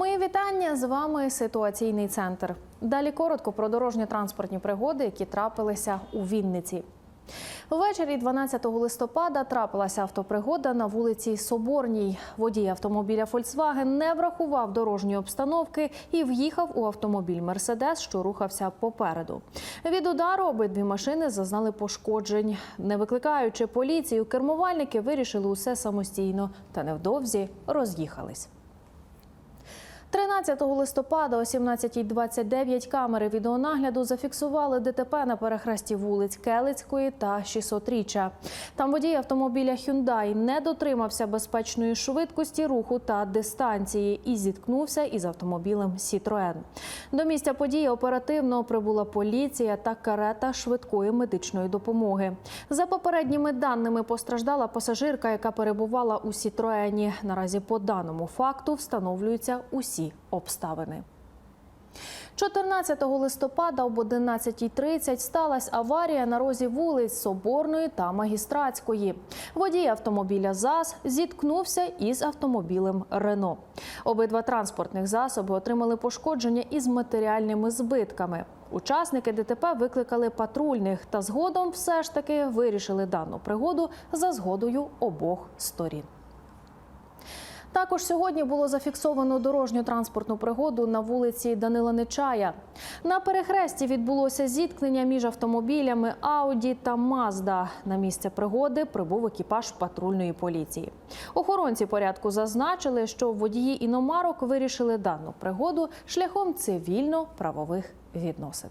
Мої вітання з вами ситуаційний центр. Далі коротко про дорожньо-транспортні пригоди, які трапилися у Вінниці. Ввечері 12 листопада трапилася автопригода на вулиці Соборній. Водій автомобіля Volkswagen не врахував дорожньої обстановки і в'їхав у автомобіль Мерседес, що рухався попереду. Від удару обидві машини зазнали пошкоджень. Не викликаючи поліцію, кермувальники вирішили усе самостійно та невдовзі роз'їхались. 13 листопада о 17.29 камери відеонагляду зафіксували ДТП на перехресті вулиць Келицької та 600-річчя. Там водій автомобіля Hyundai не дотримався безпечної швидкості руху та дистанції і зіткнувся із автомобілем Citroen. До місця події оперативно прибула поліція та карета швидкої медичної допомоги. За попередніми даними постраждала пасажирка, яка перебувала у Сітроені. Наразі по даному факту встановлюються усі обставини. 14 листопада об 11.30 сталася аварія на розі вулиць Соборної та Магістратської. Водій автомобіля ЗАЗ зіткнувся із автомобілем Рено. Обидва транспортних засоби отримали пошкодження із матеріальними збитками. Учасники ДТП викликали патрульних та згодом все ж таки вирішили дану пригоду за згодою обох сторін. Також сьогодні було зафіксовано дорожню транспортну пригоду на вулиці Данила Нечая. На перехресті відбулося зіткнення між автомобілями Ауді та Мазда. На місце пригоди прибув екіпаж патрульної поліції. Охоронці порядку зазначили, що водії іномарок вирішили дану пригоду шляхом цивільно-правових відносин.